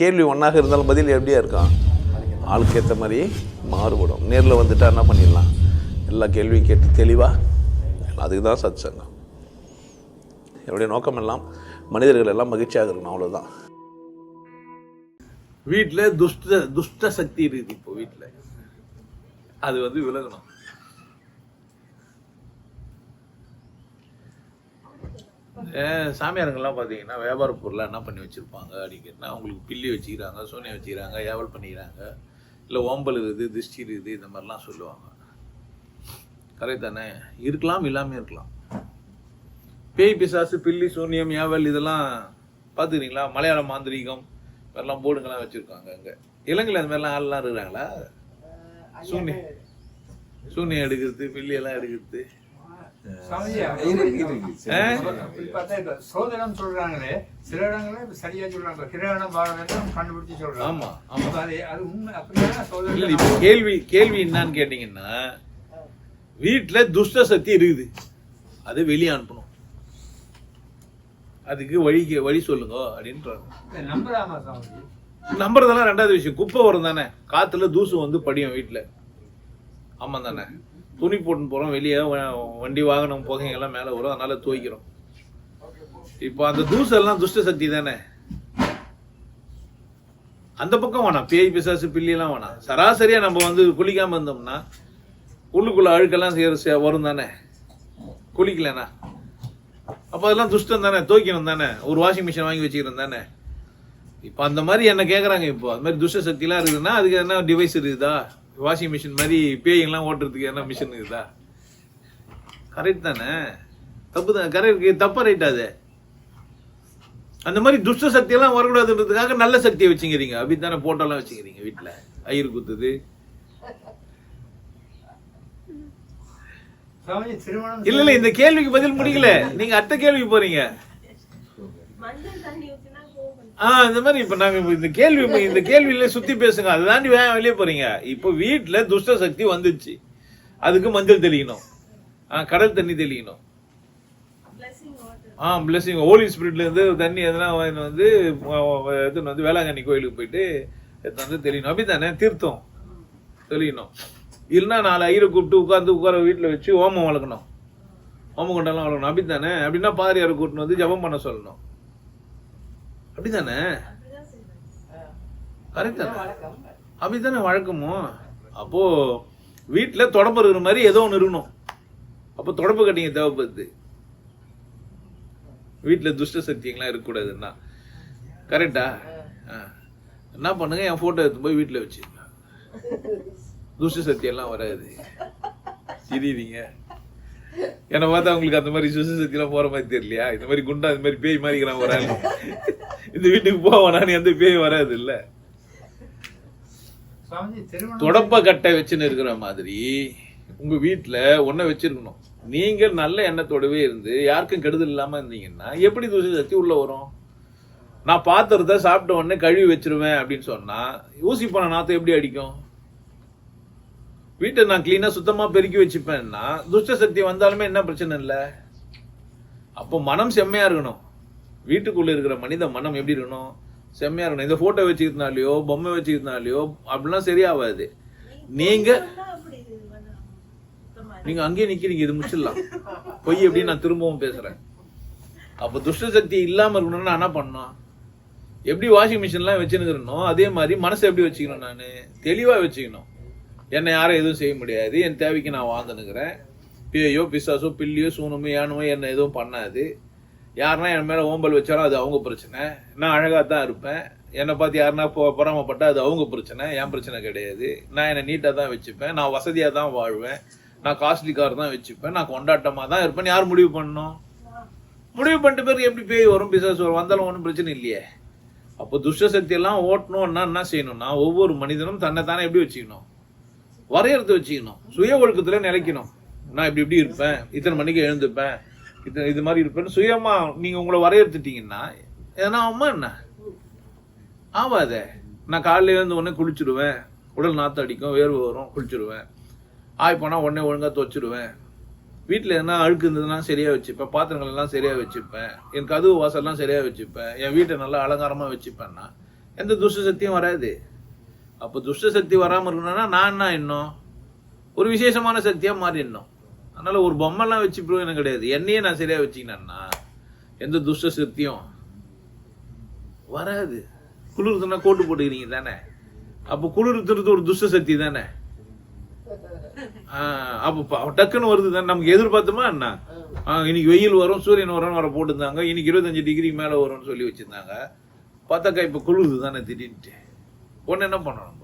கேள்வி ஒன்றாக இருந்தாலும் பதில் எப்படியா இருக்கான் ஆளுக்கு ஏற்ற மாதிரி மாறுபடும். நேரில் வந்துட்டா என்ன பண்ணிடலாம்? எல்லா கேள்வியும் கேட்டு தெளிவாக அதுக்கு தான் சத் சங்கம் என்னுடைய நோக்கம் எல்லாம் மனிதர்கள் எல்லாம் மகிழ்ச்சியாக இருக்கணும் அவ்வளோதான் வீட்டில் துஷ்ட துஷ்ட சக்தி இருக்குது இப்போ வீட்டில் அது வந்து விலகணும். சாமியாருங்கெல்லாம் பார்த்தீங்கன்னா வியாபார பொருளாக என்ன பண்ணி வச்சுருப்பாங்க அப்படிங்கன்னா அவங்களுக்கு பில்லி வச்சுக்கிறாங்க சூனியம் வச்சுக்கிறாங்க ஏவல் பண்ணிக்கிறாங்க இல்லை ஓம்பல் இருக்குது திருஷ்டி இருக்குது இந்த மாதிரிலாம் சொல்லுவாங்க. கரெக்ட் தானே? இருக்கலாம் இல்லாமல் இருக்கலாம். பேய் பிசாசு பில்லி சூனியம் ஏவல் இதெல்லாம் பார்த்துக்கிறீங்களா? மலையாள மாந்திரீகம் இதெல்லாம் போர்டுங்கெல்லாம் வச்சுருக்காங்க அங்கே. இலங்கையில் அந்த மாதிரிலாம் ஆள்லாம் இருக்கிறாங்களா? சூனியம் சூனியம் எடுக்கிறது பில்லி எல்லாம் எடுக்கிறது. சோதனம் சொல்றாங்களே சில சரியா சொல்றாங்க கிரகணம் பாரதம் கண்டுபிடிச்சு சொல்றாங்க கேள்வி கேள்வி என்னன்னு கேட்டீங்கன்னா வீட்டுல துஷ்ட சக்தி இருக்குது. அதை வெளியே அனுப்பணும். அதுக்கு வழி கே- வழி சொல்லுங்க அப்படின்றாங்க. நம்பலாமா சாமி? நம்புறதெல்லாம் ரெண்டாவது விஷயம். குப்பை வரும் தானே. காத்துல தூசு வந்து படியும் வீட்டுல ஆமா தானே. துணி போட்டுன்னு போகிறோம் வெளியே வண்டி வாகனம் புகைங்க மேலே வரும். அதனால துவைக்கிறோம். இப்போ அந்த தூசெல்லாம் துஷ்ட சக்தி தானே? அந்த பக்கம் வேணாம். பேய் பிசாசு பில்லியெல்லாம் வேணாம். சராசரியாக நம்ம வந்து குளிக்காமல் இருந்தோம்னா உள்ளுக்குள்ளே அழுக்கெல்லாம் செய்கிற வரும் தானே? குளிக்கலண்ணா அப்போ அதெல்லாம் துஷ்டம் தானே? துவைக்கணும் தானே? ஒரு வாஷிங் மிஷின் வாங்கி வச்சுக்கிறோம் தானே? இப்போ அந்த மாதிரி என்ன கேட்குறாங்க இப்போ. அது மாதிரி துஷ்ட சக்திலாம் இருக்குதுன்னா அதுக்கு என்ன டிவைஸ் இருக்குதா வாஷிங் மிஷின் மாதிரி பேயெல்லாம் ஓட்டுறதுக்கு என்ன மிஷின் இருக்குதா? கரெக்ட் தானே? தப்பு தான். கரெக்ட் தப்பா ரைட் அது? அந்த மாதிரி துஷ்ட சக்தியெல்லாம் வரக்கூடாதுன்றதுக்காக நல்ல சக்தியை வச்சுக்கிறீங்க. அப்படி தானே போட்டோலாம் வச்சுக்கிறீங்க வீட்டில் ஐயர் குத்துது. இல்ல இல்ல இந்த கேள்விக்கு பதில் முடிக்கல. நீங்க அடுத்த கேள்விக்கு போறீங்க மஞ்சள் தண்ணி ஊத்தினா கோவம் ஆ இந்த மாதிரி இப்ப நாங்க இந்த கேள்வி இந்த கேள்வியில சுத்தி பேசுங்க. அதை தாண்டி வேன் வெளியே போறீங்க. இப்போ வீட்டுல துஷ்ட சக்தி வந்துச்சு. அதுக்கு மஞ்சள் தெளிக்கணும் ஆ கடல் தண்ணி தெளிக்கணும் ஆ பிளஸிங் ஹோலி ஸ்பிரிட்ல இருந்து தண்ணி எதனா வந்து எடுத்துன்னு வந்து வேளாங்கண்ணி கோயிலுக்கு போயிட்டு எடுத்து வந்து தெளிக்கணும் அப்படித்தானே? தீர்த்தம் தெளியணும். இல்லைன்னா நாலு ஐயரை கூப்பிட்டு உட்காந்து உட்கார வீட்டில் வச்சு ஓமம் வளர்க்கணும். ஓமம் கொண்டெல்லாம் வளர்க்கணும். அப்படித்தானே? அப்படின்னா பாதிரியாரை கூட்டின்னு வந்து ஜெபம் பண்ண சொல்லணும். அப்படிதான்? கரெக்ட் தானே? அப்படித்தானே வழக்கமோ. அப்போ வீட்டில் தொடப்பு இருக்கிற மாதிரி ஏதோ ஒன்று இருக்கணும். அப்போ தொடப்பு கட்டிங்க தேவைப்படுது. வீட்டில் துஷ்ட சக்திங்களாம் இருக்கக்கூடாதுன்னா. கரெக்டா. என்ன பண்ணுங்க? என் ஃபோட்டோ எடுத்து போய் வீட்டில் வச்சுருங்க துஷ்ட சக்தி எல்லாம் வராது. சிரிங்க என்னை பார்த்தா உங்களுக்கு அந்த மாதிரி துஷ்ட சக்திலாம் போற மாதிரி தெரியலையா? இந்த மாதிரி குண்டா இந்த மாதிரி பேய் மாதிரி இருக்கிறான் இந்த வீட்டுக்கு போவானான்னு எந்த பேய் வராது இல்லை தொடப்ப கட்டை வச்சுன்னு இருக்கிற மாதிரி உங்க வீட்டுல ஒன்ன வச்சிருக்கணும். நீங்கள் நல்ல எண்ணத்தோடவே இருந்து யாருக்கும் கெடுதல் இல்லாம இருந்தீங்கன்னா எப்படி தூசி சக்தி உள்ள வரும்? நான் பாத்திரத்தை சாப்பிட்ட உடனே கழுவி வச்சிருவேன் அப்படின்னு சொன்னா ஊசி போன நாத்தம் எப்படி அடிக்கும்? வீட்டை நான் கிளீனா சுத்தமா பெருக்கி வச்சுப்பேன்னா துஷ்ட சக்தி வந்தாலுமே என்ன பிரச்சனை இல்லை? அப்போ மனம் செம்மையா இருக்கணும். வீட்டுக்குள்ளே இருக்கிற மனித மனம் எப்படி இருக்கணும்? செம்மையாக இருக்கணும். இந்த ஃபோட்டோ வச்சுக்கிறதுனாலையோ பொம்மை வச்சுக்கிறதுனாலையோ அப்படிலாம் சரியாகாது நீங்கள் நீங்கள் அங்கேயே நிற்கிறீங்க இது முடிச்சிடலாம். பொய் அப்படின்னு நான் திரும்பவும் பேசுகிறேன் அப்போ துஷ்ட சக்தி இல்லாமல் இருக்கணும்னா நான் என்ன பண்ணோம் எப்படி வாஷிங் மிஷின்லாம் வச்சுருக்கிறனோ அதே மாதிரி மனசை எப்படி வச்சுக்கணும் நான்? தெளிவாக வச்சுக்கணும். என்னை யாரும் எதுவும் செய்ய முடியாது. என் தேவைக்கு நான் வாழ்ந்துனுக்கிறேன் பேயோ பிசாசோ பில்லியோ சூனமோ யானமோ என்னை எதுவும் பண்ணாது. யாருன்னா என் மேலே ஓம்பல் வச்சாலும் அது அவங்க பிரச்சனை. நான் அழகாக தான் இருப்பேன். என்னை பார்த்து யாருன்னா போ பொறாமப்பட்டால் அது அவங்க பிரச்சனை. என் பிரச்சனை கிடையாது. நான் என்னை நீட்டாக தான் வச்சுப்பேன். நான் வசதியாக தான் வாழ்வேன். நான் காஸ்ட்லி கார் தான் வச்சுப்பேன். நான் கொண்டாட்டமாக தான் இருப்பேன். யார் முடிவு பண்ணணும்? முடிவு பண்ணிட்டு பிறகு எப்படி பேய் வரும் பிசாஸ் வரும்? வந்தாலும் ஒன்றும் பிரச்சனை இல்லையே. அப்போ துஷ்ட சக்தி எல்லாம் ஓட்டணும்னா என்ன செய்யணும்னா ஒவ்வொரு மனிதனும் தன்னை தானே எப்படி வச்சுக்கணும்? வரையறுத்து வச்சுக்கணும். சுய ஒழுக்கத்தில் நிலைக்கணும். நான் இப்படி இப்படி இருப்பேன். இத்தனை மணிக்கு எழுந்துப்பேன் இது இது மாதிரி இருப்பேன்னு சுயமா நீங்க உங்களை வரையறுத்துட்டீங்கன்னா எதனா ஆகுமா என்ன? ஆவாதே. நான் காலையில இருந்து உடனே குளிச்சிடுவேன். உடல் நாத்தம் அடிக்கும் வேர்வை வரும் குளிச்சிடுவேன். ஆய் போனா உடனே ஒழுங்கா துவச்சிடுவேன் வீட்டில் எதனா அழுக்கு இருந்ததுன்னா சரியா வச்சுப்பேன். பாத்திரங்கள் எல்லாம் சரியா வச்சுப்பேன். என் கதவு வாசல்லாம் சரியா வச்சுப்பேன். என் வீட்டை நல்லா அலங்காரமா வச்சுப்பேன்னா எந்த துஷ்ட சக்தியும் வராது. அப்போ துஷ்ட சக்தி வராமல் இருக்கணும்னா நான் என்ன இன்னும்? ஒரு விசேஷமான சக்தியாக மாறிடணும். அதனால் ஒரு பொம்மைலாம் வச்சு பிரயோஜனம் கிடையாது. என்னையே நான் சரியாக வச்சுக்கினேன்னா எந்த துஷ்ட சக்தியும் வராது. குளிர்த்துனா கோட்டு போட்டுக்கிறீங்க தானே? அப்போ குளிர்த்துறது ஒரு துஷ்ட சக்தி தானே? அப்போ டக்குன்னு வருது தானே? நமக்கு எதிர்பார்த்தோமா என்ன? இன்னைக்கு வெயில் வரும் சூரியன் வரும் வர போட்டுருந்தாங்க. இன்னைக்கு இருபத்தஞ்சு டிகிரி மேலே வரும்னு சொல்லி வச்சுருந்தாங்க. பார்த்தாக்கா இப்போ குளிருது தானே திடீர்னுட்டு. ஒன்று என்ன பண்ணணும்?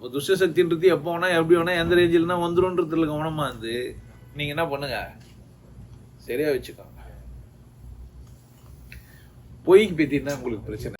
அப்போ துஷ்ட சக்தின்றது எப்போ வேணா எப்படி வேணா எந்த ரேஞ்சில்னா வந்துடும்ன்றதுல கவனமாக இருந்து நீங்க என்ன பண்ணுங்க? சரியா வச்சுக்கோங்க. பொய்க்கு பத்தினா உங்களுக்கு பிரச்சனை